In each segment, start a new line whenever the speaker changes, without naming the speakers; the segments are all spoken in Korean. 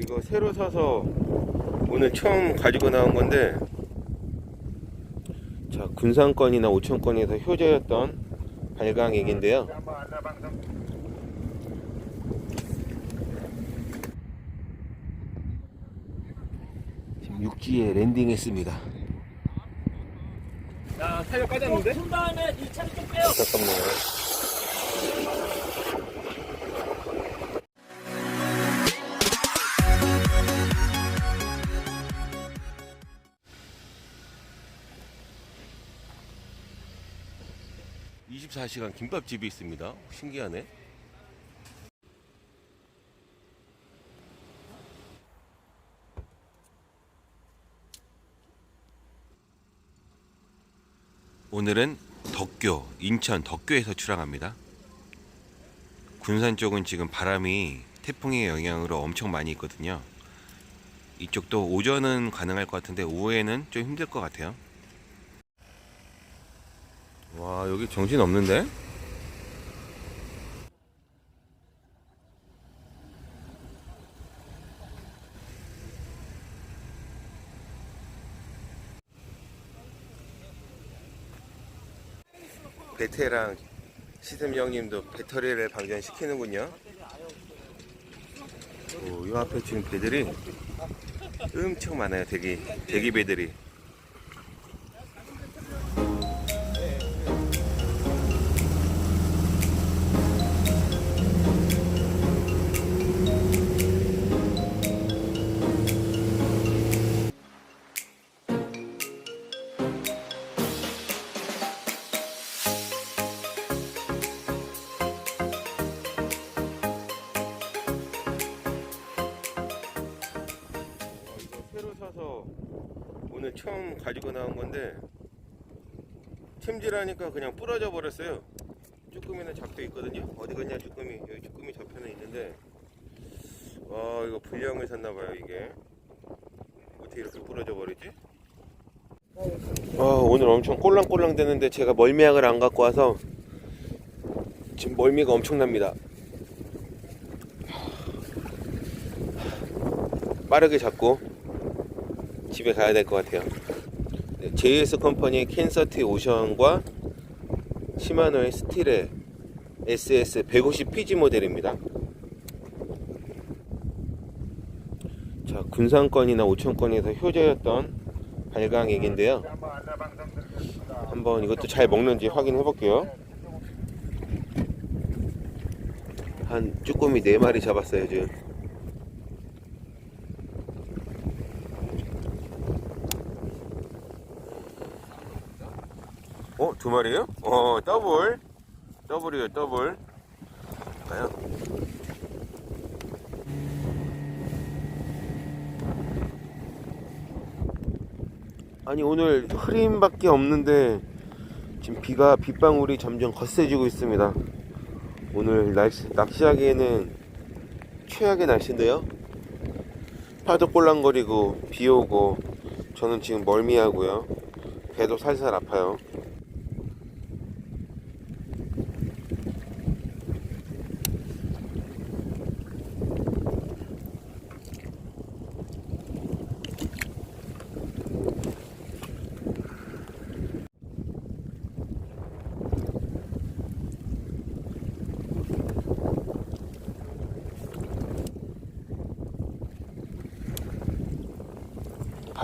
이거 새로 사서 오늘 처음 가지고 나온 건데 자 군산권이나 오천권에서 효자였던 발광액인데요 지금 육지에 랜딩했습니다
야, 타이어 빠졌는데?
푼 다음에 이 차를 좀 빼요.
잠깐만요 (24시간) 김밥집이 있습니다 신기하네 오늘은 덕교, 인천 덕교에서 출항합니다. 군산 쪽은 지금 바람이 태풍의 영향으로 엄청 많이 있거든요. 이쪽도 오전은 가능할 것 같은데 오후에는 좀 힘들 것 같아요. 와 여기 정신 없는데? 베테랑 시샘 형님도 배터리를 방전시키는군요. 오, 이 앞에 지금 배들이 엄청 많아요. 대기 대기 배들이. 처음 가지고 나온 건데 챔질하니까 그냥 부러져 버렸어요. 쭈꾸미는 잡혀 있거든요. 어디 갔냐 쭈꾸미 여기 쭈꾸미 잡혀는 있는데 와 이거 불량을 샀나봐요 이게 어떻게 이렇게 부러져 버리지? 아 오늘 엄청 꼴랑꼴랑 되는데 제가 멀미약을 안 갖고 와서 지금 멀미가 엄청납니다. 빠르게 잡고 집에 가야 될 것 같아요. 네, JS 컴퍼니의 캔서티 오션과 시마노의 스틸의 SS 150 PG 모델입니다. 자, 군산권이나 오천권에서 효자였던 발광액인데요. 한번 이것도 잘 먹는지 확인해 볼게요. 한 쭈꾸미 4마리 잡았어요, 지금. 어, 두 마리요? 어, 더블. 더블이에요, 더블. 가요. 아니, 오늘 흐림밖에 없는데, 지금 비가, 빗방울이 점점 거세지고 있습니다. 오늘 날씨, 낚시하기에는 최악의 날씨인데요. 파도 꼴랑거리고, 비 오고, 저는 지금 멀미하고요. 배도 살살 아파요.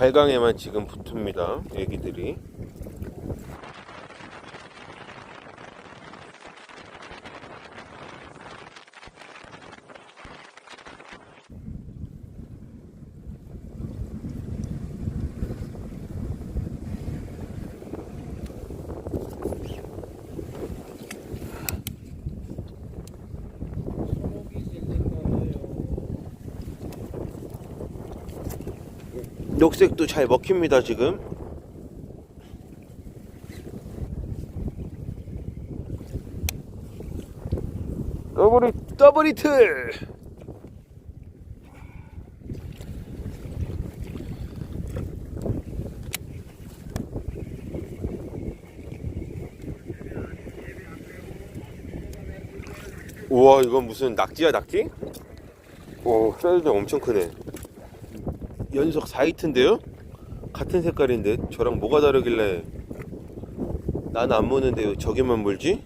발광에만 지금 붙습니다. 애기들이. 녹색도 잘 먹힙니다 지금 더블 더블 히트 우와 이건 무슨 낙지야 낙지? 오, 사이즈 엄청 크네. 연속 4히트인데요? 같은 색깔인데 저랑 뭐가 다르길래 난 안 무는데 왜 저게만 물지?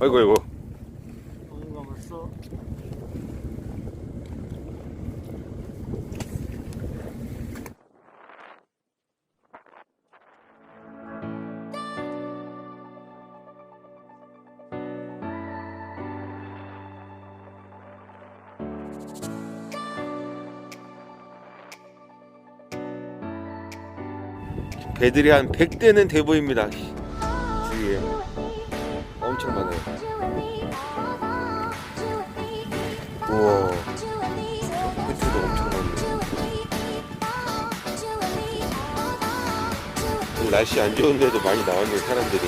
아이고 아이고 배들이 한 100대는 돼 보입니다. 주위에. 엄청 많아요. 우와. 끝에도 엄청 많네 날씨 안 좋은데도 많이 나왔네 사람들이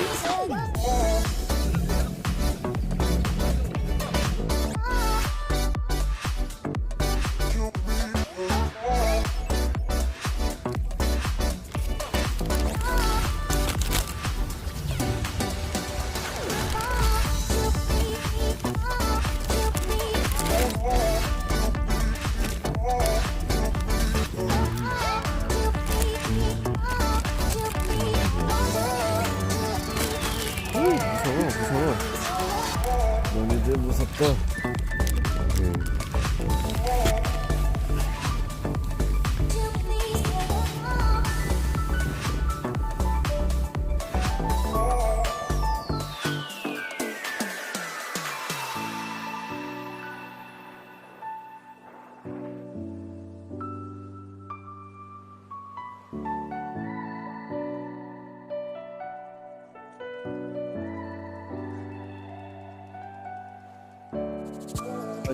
무섭다.
아,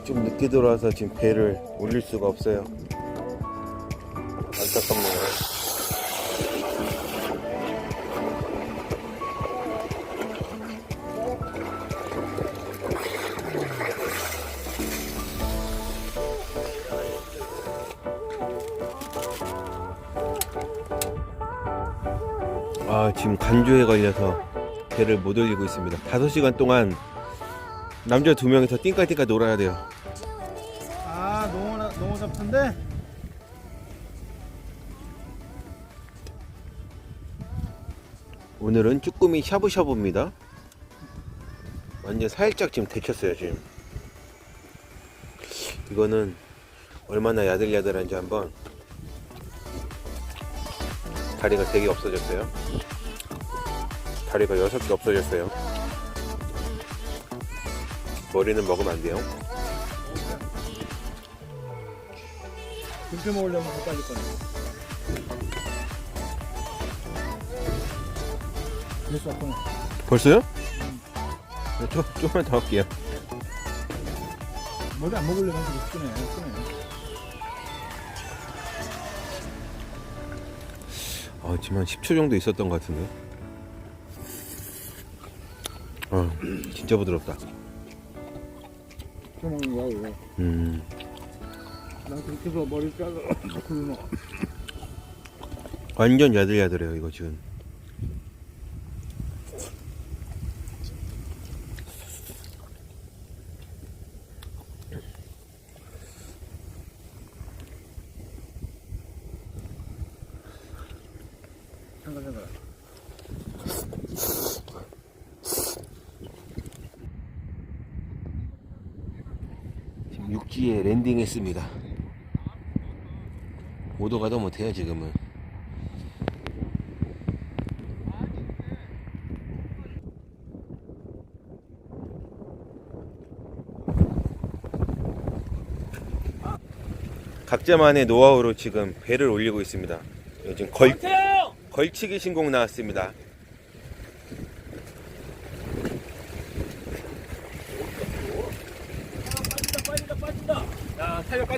좀 늦게 들어와서 지금 배를 올릴 수가 없어요. 안타깝네요. 아 지금 간조에 걸려서 배를 못 올리고 있습니다. 5시간 동안 남자 두 명이서 띵까띵까 놀아야 돼요
아 너무 나- 너무 잡던데.
오늘은 쭈꾸미 샤브샤브입니다. 완전 살짝 지금 데쳤어요 지금. 이거는 얼마나 야들야들한지 한번. 다리가 되게 없어졌어요. 다리가 여섯 개 없어졌어요. 머리는 먹으면 안 돼요.
그렇게 먹으려면 더 빨리 꺼내. 됐어 꺼내.
벌써요? 네, 좀, 좀만 더 할게요.
머리 안 먹으려면 계속 꺼내. 꺼내.
아, 지금 한 10초 정도 있었던 것 같은데. 아, 진짜 부드럽다.
거야 이거.
음.
난 그렇게 해서 머리 짜서 그러노.
완전 야들야들해요 이거 지금
잠깐 잠깐.
육지에 랜딩했습니다. 오도 가도 못해요 지금은. 각자만의 노하우로 지금 배를 올리고 있습니다. 요즘 걸, 걸치기 신곡
나왔습니다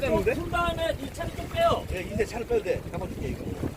빠진다
야 타이어 빠졌는데?
푼 다음에 이 차를 좀 빼요
예, 이제 차를 빼도 돼. 잡아줄게 이거.